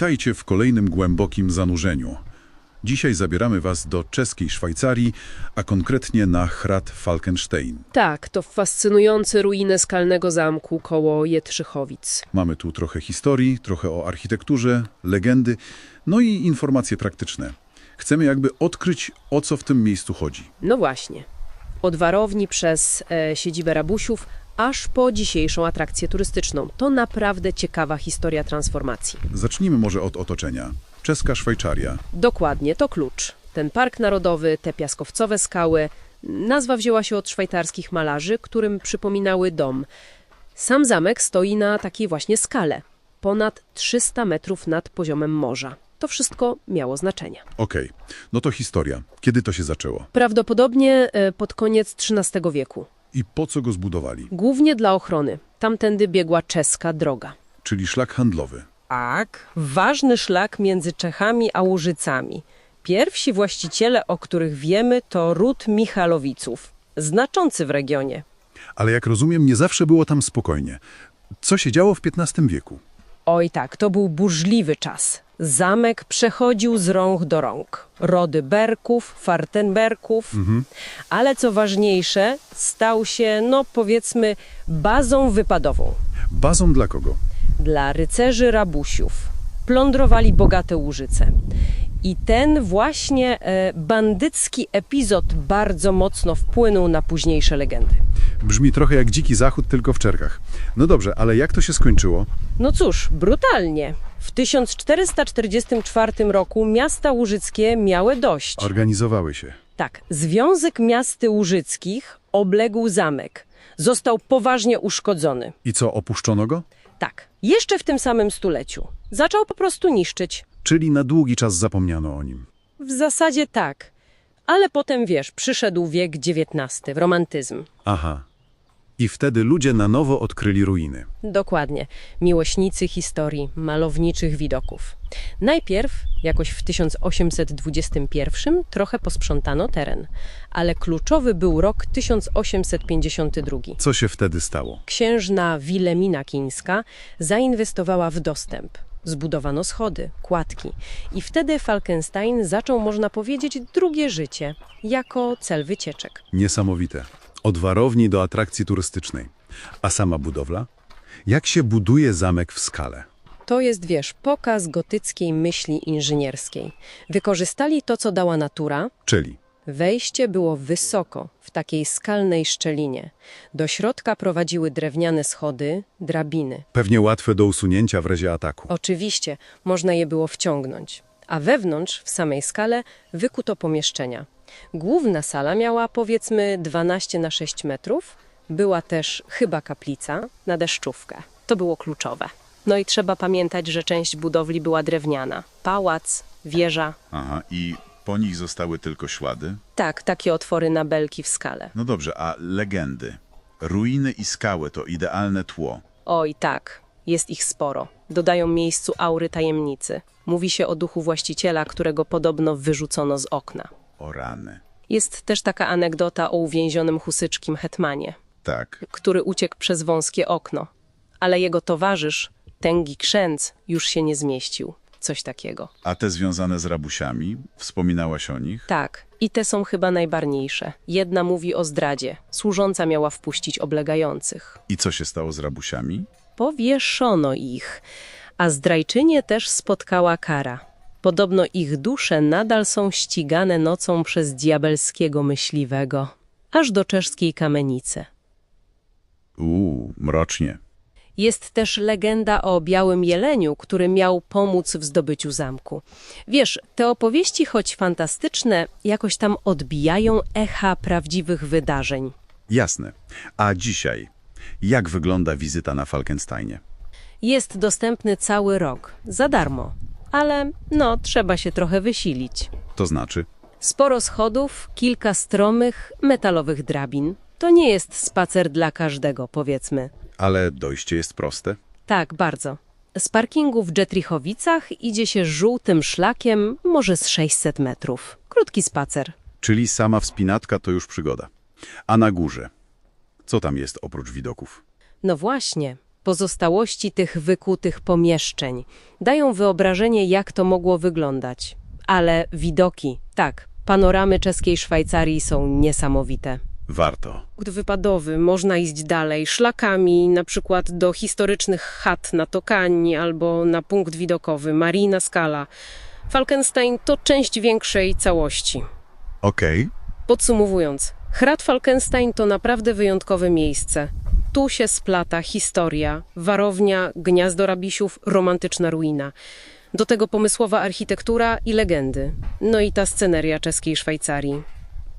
Witajcie w kolejnym głębokim zanurzeniu. Dzisiaj zabieramy Was do czeskiej Szwajcarii, a konkretnie na Hrat Falkenstein. Tak, to fascynujące ruiny skalnego zamku koło Jetrzychowic. Mamy tu trochę historii, trochę o architekturze, legendy, no i informacje praktyczne. Chcemy jakby odkryć, o co w tym miejscu chodzi. No właśnie. Od warowni przez e, siedzibę rabusiów, aż po dzisiejszą atrakcję turystyczną. To naprawdę ciekawa historia transformacji. Zacznijmy może od otoczenia. Czeska Szwajcaria. Dokładnie, to klucz. Ten park narodowy, te piaskowcowe skały. Nazwa wzięła się od szwajcarskich malarzy, którym przypominały dom. Sam zamek stoi na takiej właśnie skale, ponad 300 metrów nad poziomem morza. To wszystko miało znaczenie. Okej, no to historia. Kiedy to się zaczęło? Prawdopodobnie e, pod koniec XIII wieku. I po co go zbudowali? Głównie dla ochrony. Tamtędy biegła czeska droga. Czyli szlak handlowy. Tak, ważny szlak między Czechami a Łużycami. Pierwsi właściciele, o których wiemy, to ród Michalowiców, znaczący w regionie. Ale jak rozumiem, nie zawsze było tam spokojnie. Co się działo w XV wieku? Oj tak, to był burzliwy czas. Zamek przechodził z rąk do rąk. Rody Berków, Fartenberków, ale co ważniejsze, stał się, no powiedzmy, bazą wypadową Bazą dla kogo? dla rycerzy rabusiów. Plądrowali bogate łużyce. I ten właśnie e, bandycki epizod bardzo mocno wpłynął na późniejsze legendy. Brzmi trochę jak dziki zachód, tylko w czerkach. No dobrze, ale jak to się skończyło? No cóż, brutalnie. W 1444 roku miasta łużyckie miały dość. Organizowały się. Tak, Związek Miast Łużyckich obległ zamek. Został poważnie uszkodzony. I co, opuszczono go? Tak, jeszcze w tym samym stuleciu. Zaczął po prostu niszczyć. Czyli na długi czas zapomniano o nim. W zasadzie tak. Ale potem, wiesz, przyszedł wiek XIX, romantyzm. Aha. I wtedy ludzie na nowo odkryli ruiny. Dokładnie. Miłośnicy historii, malowniczych widoków. Najpierw, jakoś w 1821, trochę posprzątano teren, ale kluczowy był rok 1852. Co się wtedy stało? Księżna Wilemina Kińska zainwestowała w dostęp. Zbudowano schody, kładki i wtedy Falkenstein zaczął, można powiedzieć, drugie życie, jako cel wycieczek. Niesamowite. Od warowni do atrakcji turystycznej. A sama budowla? Jak się buduje zamek w skale? To jest, wiesz, pokaz gotyckiej myśli inżynierskiej. Wykorzystali to, co dała natura. Czyli Wejście było wysoko, w takiej skalnej szczelinie. Do środka prowadziły drewniane schody, drabiny. pewnie łatwe do usunięcia w razie ataku. Oczywiście, można je było wciągnąć. A wewnątrz, w samej skale, wykuto pomieszczenia. Główna sala miała powiedzmy 12 na 6 metrów. Była też chyba kaplica na deszczówkę. To było kluczowe. No i trzeba pamiętać, że część budowli była drewniana. Pałac, wieża. Aha, i po nich zostały tylko ślady? Tak, takie otwory na belki w skale. No dobrze, a legendy? Ruiny i skały to idealne tło. Oj, tak, jest ich sporo. Dodają miejscu aury tajemnicy. Mówi się o duchu właściciela, którego podobno wyrzucono z okna. O rany. Jest też taka anegdota o uwięzionym husyczkim hetmanie, Tak, który uciekł przez wąskie okno, ale jego towarzysz, Tęgi Księdz, już się nie zmieścił. Coś takiego. a te związane z rabusiami? Wspominałaś o nich? Tak, i te są chyba najbarwniejsze. Jedna mówi o zdradzie. Służąca miała wpuścić oblegających. I co się stało z rabusiami? Powieszono ich, a zdrajczynię też spotkała kara. Podobno ich dusze nadal są ścigane nocą przez diabelskiego myśliwego, aż do czeskiej kamienicy. Uuu, mrocznie. Jest też legenda o białym jeleniu, który miał pomóc w zdobyciu zamku. Wiesz, te opowieści, choć fantastyczne, jakoś tam odbijają echa prawdziwych wydarzeń. Jasne. A dzisiaj? Jak wygląda wizyta na Falkensteinie? Jest dostępny cały rok, za darmo, ale no, trzeba się trochę wysilić. To znaczy? Sporo schodów, kilka stromych, metalowych drabin. To nie jest spacer dla każdego, powiedzmy. Ale dojście jest proste? Tak, bardzo. Z parkingu w Dżetrichowicach idzie się żółtym szlakiem, może z 600 metrów. Krótki spacer. Czyli sama wspinatka to już przygoda. A na górze? Co tam jest oprócz widoków? No właśnie, Pozostałości tych wykutych pomieszczeń dają wyobrażenie, jak to mogło wyglądać. Ale widoki, tak, panoramy czeskiej Szwajcarii są niesamowite. Warto. Punkt wypadowy, można iść dalej, szlakami, na przykład do historycznych chat na Tokani albo na punkt widokowy Marina Scala. Falkenstein to część większej całości. Okej. Podsumowując, Hrad Falkenstein to naprawdę wyjątkowe miejsce. Tu się splata historia, warownia, gniazdo rabisiów, romantyczna ruina. Do tego pomysłowa architektura i legendy. No i ta sceneria czeskiej Szwajcarii.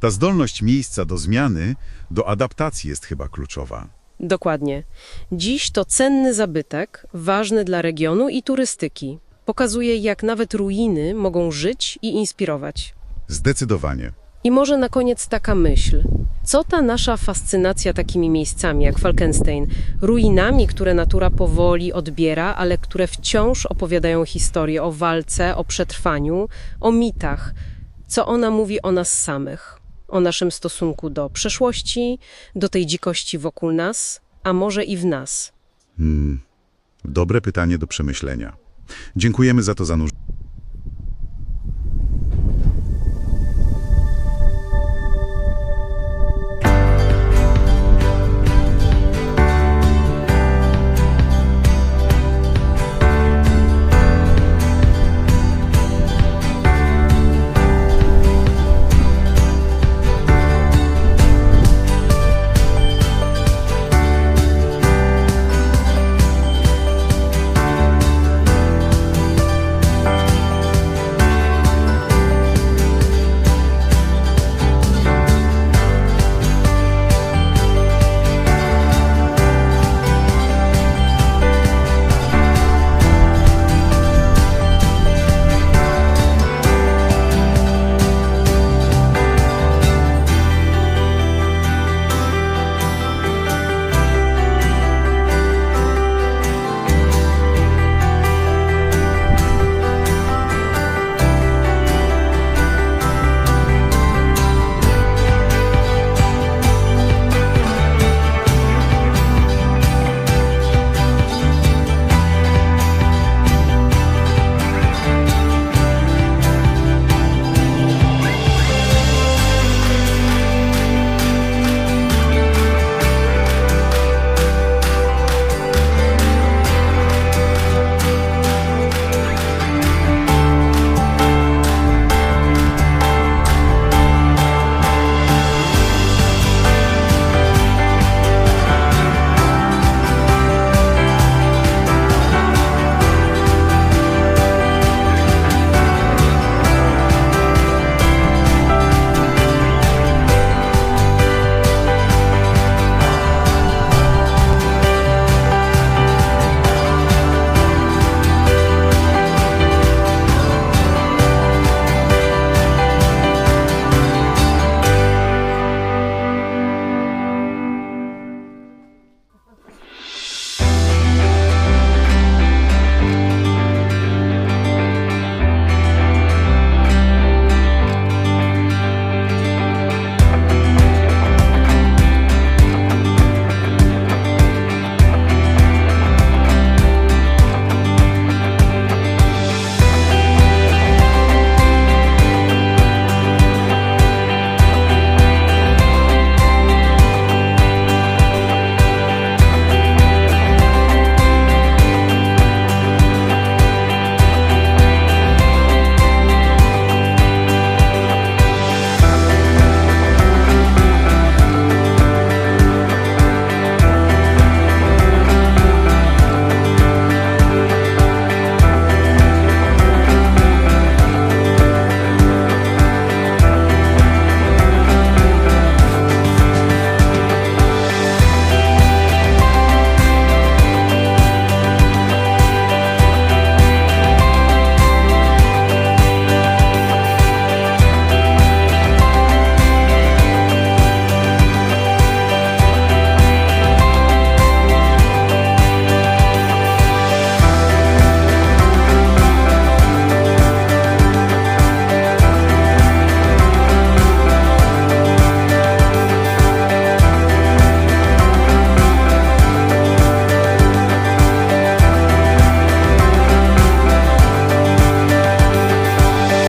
Ta zdolność miejsca do zmiany, do adaptacji jest chyba kluczowa. Dokładnie. Dziś to cenny zabytek, ważny dla regionu i turystyki. Pokazuje, jak nawet ruiny mogą żyć i inspirować. Zdecydowanie. I może na koniec taka myśl. Co ta nasza fascynacja takimi miejscami jak Falkenstein, ruinami, które natura powoli odbiera, ale które wciąż opowiadają historię o walce, o przetrwaniu, o mitach, co ona mówi o nas samych, o naszym stosunku do przeszłości, do tej dzikości wokół nas, a może i w nas. Dobre pytanie do przemyślenia. Dziękujemy za to zanurzenie.